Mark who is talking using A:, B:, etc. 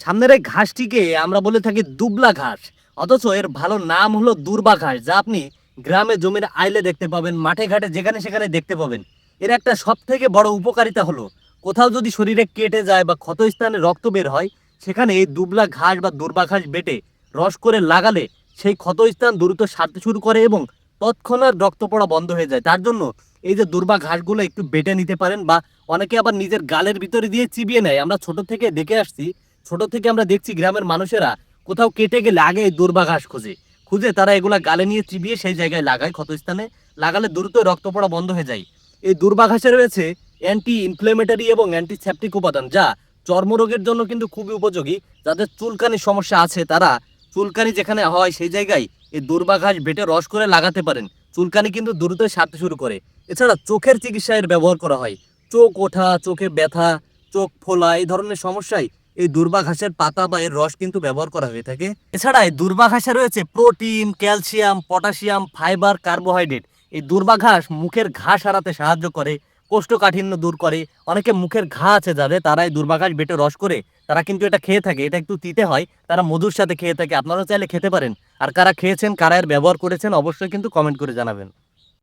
A: সামনের এই ঘাসটিকে আমরা বলে থাকি দুবলা ঘাস। অথচ এর ভালো নাম হলো দুর্বা ঘাস, যা আপনি গ্রামে জমির আইলে দেখতে পাবেন, মাঠে ঘাটে যেখানে সেখানে দেখতে পাবেন। এর একটা সব থেকে বড় উপকারিতা হলো, কোথাও যদি শরীরে কেটে যায় বা ক্ষতস্থানে রক্ত বের হয়, সেখানে এই দুবলা ঘাস বা দুর্বা ঘাস বেটে রস করে লাগালে সেই ক্ষতস্থান দ্রুত সারতে শুরু করে এবং তৎক্ষণাৎ রক্ত পড়া বন্ধ হয়ে যায়। তার জন্য এই যে দুর্বা ঘাসগুলো একটু বেটে নিতে পারেন বা অনেকে আবার নিজের গালের ভিতরে দিয়ে চিবিয়ে নেয়। আমরা ছোট থেকে দেখে আসছি ছোট থেকে আমরা দেখছি গ্রামের মানুষেরা কোথাও কেটে গেলে আগে এই দুর্বা খোঁজে। খুঁজে তারা এগুলা গালে নিয়ে চিবিয়ে সেই জায়গায় লাগায় ক্ষতস্থানে। লাগালে দ্রুত রক্ত পড়া বন্ধ হয়ে যায়। এই দুর্বা ঘাসে রয়েছে অ্যান্টি ইনফ্লেমেটরি এবং অ্যান্টিসেপটিক উপাদান যা চর্মরোগের জন্য কিন্তু খুবই উপযোগী। যাদের চুলকানির সমস্যা আছে তারা চুলকানি যেখানে হয় সেই জায়গায় এই দুর্বা ঘাস বেটে রস করে লাগাতে পারেন। চুলকানি কিন্তু দ্রুত সারতে শুরু করে। এছাড়া চোখের চিকিৎসায় ব্যবহার করা হয়। চোখ ওঠা, চোখে ব্যথা, চোখ ফোলা এই ধরনের সমস্যায় এই দুর্বা ঘাসের পাতা বা এর রস কিন্তু ব্যবহার করা হয়ে থাকে। এছাড়া এই দুর্বা ঘাসে রয়েছে protein, calcium, potassium, fibre, carbohydrate. এই দুর্বা ঘাস মুখের ঘা সারাতে সাহায্য করে, কোষ্ঠকাঠিন্য দূর করে। অনেকে মুখের ঘা আছে যাদের, তারা এই দুর্বা ঘাস বেটে রস করে। তারা কিন্তু এটা খেয়ে থাকে, এটা একটু তিতে হয়। তারা মধুর সাথে খেয়ে থাকে। আপনারা চাইলে খেতে পারেন। আর কারা খেয়েছেন, কারা এর ব্যবহার করেছেন, অবশ্যই কিন্তু কমেন্ট করে জানাবেন।